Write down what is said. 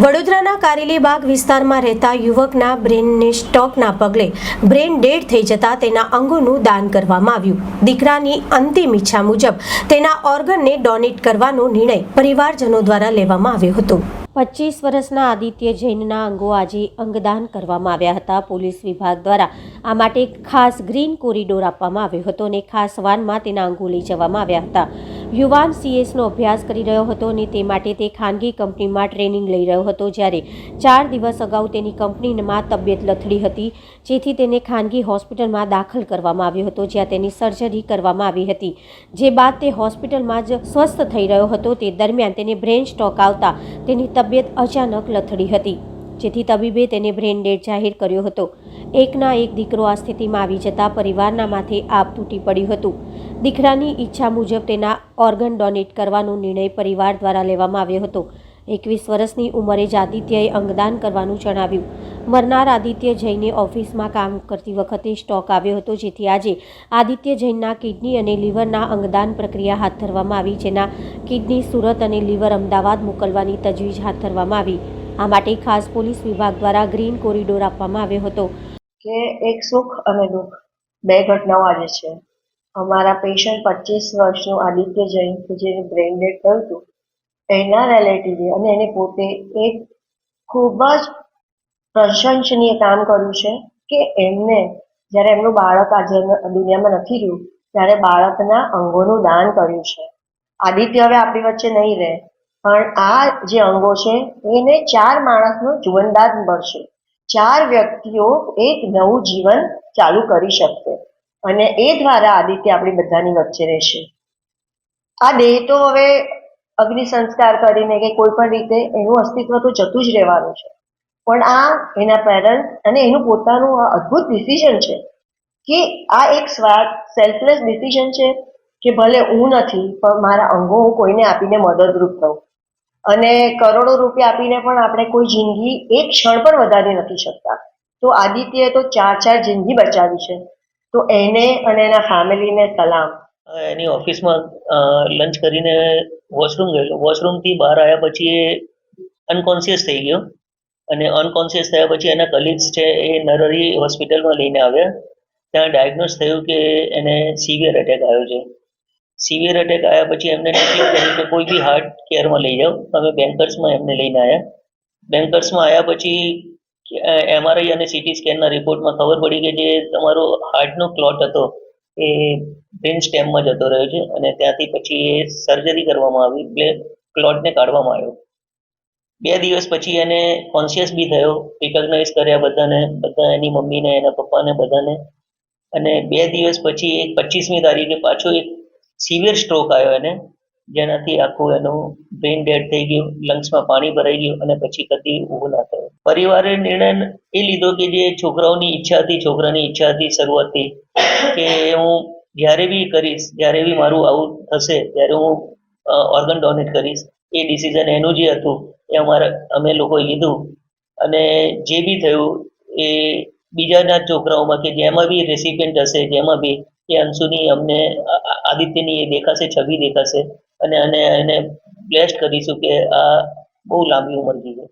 વડોદરાના કારેલીબાગ વિસ્તારમાં રહેતા યુવકના બ્રેનને સ્ટોકના પગલે બ્રેન ડેડ થઈ જતા તેના અંગોનું દાન કરવામાં આવ્યું. દીકરાની અંતિમ ઈચ્છા મુજબ તેના ઓર્ગનને ડોનેટ કરવાનો નિર્ણય પરિવારજનો દ્વારા લેવામાં આવ્યો હતો. પચીસ વર્ષના આદિત્ય જૈનના અંગો આજે અંગદાન કરવામાં આવ્યા હતા. પોલીસ વિભાગ દ્વારા આ માટે ખાસ ગ્રીન કોરિડોર આપવામાં આવ્યો હતો અને ખાસ વાનમાં તેના અંગો લઈ જવામાં આવ્યા હતા. યુવાન સીએસનો અભ્યાસ કરી રહ્યો હતો અને તે માટે તે ખાનગી કંપનીમાં ટ્રેનિંગ લઈ રહ્યો હતો જ્યારે ચાર દિવસ અગાઉ તેની કંપનીમાં તબિયત લથડી હતી, જેથી તેને ખાનગી હોસ્પિટલમાં દાખલ કરવામાં આવ્યો હતો, જ્યાં તેની સર્જરી કરવામાં આવી હતી. જે બાદ તે હોસ્પિટલમાં જ સ્વસ્થ થઈ રહ્યો હતો, તે દરમિયાન તેને બ્રેન સ્ટ્રોક આવતા તેની તબિયત અચાનક લથડી હતી. જેથી તબીબે તેને બ્રેનડેડ જાહેર કર્યો હતો. એકના એક દીકરો આ સ્થિતિમાં આવી જતા પરિવારના માથે આપ તૂટી પડ્યું હતું. દીકરાની ઈચ્છા મુજબ તેના ઓર્ગન ડોનેટ કરવાનો નિર્ણય પરિવાર દ્વારા લેવામાં આવ્યો હતો. એકવીસ વર્ષની ઉંમરે જ આદિત્યએ અંગદાન કરવાનું જણાવ્યું. મરનાર આદિત્ય જૈને ઓફિસમાં કામ કરતી વખતે સ્ટોક આવ્યો હતો, જેથી આજે આદિત્ય જૈનના કિડની અને લીવરના અંગદાન પ્રક્રિયા હાથ ધરવામાં આવી, જેના કિડની સુરત અને લીવર અમદાવાદ મોકલવાની તજવીજ હાથ ધરવામાં આવી. આ માટે ખાસ પોલીસ વિભાગ દ્વારા ગ્રીન કોરિડોર આપવામાં આવ્યો હતો. કે એક સુખ અને દુઃખ, બે ઘટનાઓ આજે છે. અમારા પેશન્ટ પચીસ વર્ષનું આદિત્ય જૈન કે જેને બ્રેઇન ડેડ થયું હતું. એના રિલેટિવે અને એને પોતે એક ખૂબ જ પ્રશંસનીય કામ કર્યું છે કે એમને જ્યારે એમનું બાળક આજે દુનિયામાં નથી રહ્યું, ત્યારે બાળકના અંગોનું દાન કર્યું છે. આદિત્ય હવે આપણી વચ્ચે નહીં રહે. પણ આ જે અંગો છે, એને ચાર માણસનું જીવનદાન મળશે. ચાર વ્યક્તિઓ એક નવું જીવન ચાલુ કરી શકશે. અને એ દ્વારા આદિત્ય આપણી બધાની વચ્ચે રહેશે. આ દેહ તો હવે અગ્નિ સંસ્કાર કરીને કે કોઈ પણ રીતે એનું અસ્તિત્વ તો જતું જ રહેવાનું છે. પણ આ એના પેરેન્ટ્સ અને એનું પોતાનું આ અદ્ભુત ડિસિઝન છે કે આ એક સ્વાર્થ સેલ્ફલેસ ડિસિઝન છે કે ભલે હું નથી, પણ મારા અંગો હું કોઈને આપીને મદદરૂપ થઉં. અને કરોડો રૂપિયા આપીને પણ આપણે કોઈ જિંદગી એક ક્ષણ પણ વધારી નથી શકતા. તો આદિત્યએ તો ચાર ચાર જિંદગી બચાવી છે. તો એને અને એના ફેમિલીને સલામ. એની ઓફિસમાં લંચ કરીને વોશરૂમ ગયેલો વોશરૂમથી બહાર આવ્યા પછી એ અનકોન્શિયસ થઈ ગયો. અને અનકોન્શિયસ થયા પછી એના કલીગ્સ છે એ નરરી હોસ્પિટલમાં લઈને આવ્યા. ત્યાં ડાયગ્નોસ થયું કે એને સિવિયર એટેક આવ્યો છે. સિવિયર એટેક આવ્યા પછી એમને કે કોઈ બી હાર્ટ કેરમાં લઈ જાઓ. અમે બેન્કર્સમાં એમને લઈને આવ્યા બેન્કર્સમાં આવ્યા પછી એમઆરઆઈ અને સીટી સ્કેનના રિપોર્ટમાં ખબર પડી કે જે તમારો હાર્ટનો ક્લોટ હતો એ બ્રેન સ્ટેમમાં જતો રહ્યો છે અને ત્યાંથી પછી એ સર્જરી કરવામાં આવી, એટલે ક્લોટને કાઢવામાં આવ્યો. બે દિવસ પછી એને કોન્શિયસ બી થયો રિકોગ્નાઇઝ કર્યા બધાને, બધા એની મમ્મીને, એના પપ્પાને બધાને. અને બે દિવસ પછી એક પચીસમી તારીખે પાછો એક સિવિયર સ્ટ્રોક આવ્યો એને. જેનાથી આખું એનું બ્રેઇન ડેડ થઈ ગયું લંગ્સમાં પાણી ભરાઈ ગયું અને પછી કદી ઊભું ના થયો. પરિવારે નિર્ણય એ લીધો કે જે છોકરાઓની ઈચ્છા હતી છોકરાની ઈચ્છા હતી શરૂઆતથી કે હું જ્યારે બી કરીશ, જ્યારે બી મારું આવું થશે, ત્યારે હું ઓર્ગન ડોનેટ કરીશ. એ ડિસિઝન એનું જે હતું. એ અમારા, અમે લોકોએ લીધું. અને જે બી થયું, એ બીજાના છોકરાઓમાં કે જેમાં બી રેસિપિયન્ટ હશે, જેમાં બી, એ અંશુની અમને આદિત્યની એ દેખાશે, છબી દેખાશે અને અને એને બ્લેસ્ટ કરીશું કે આ બહુ લાંબી ઉંમર જીવે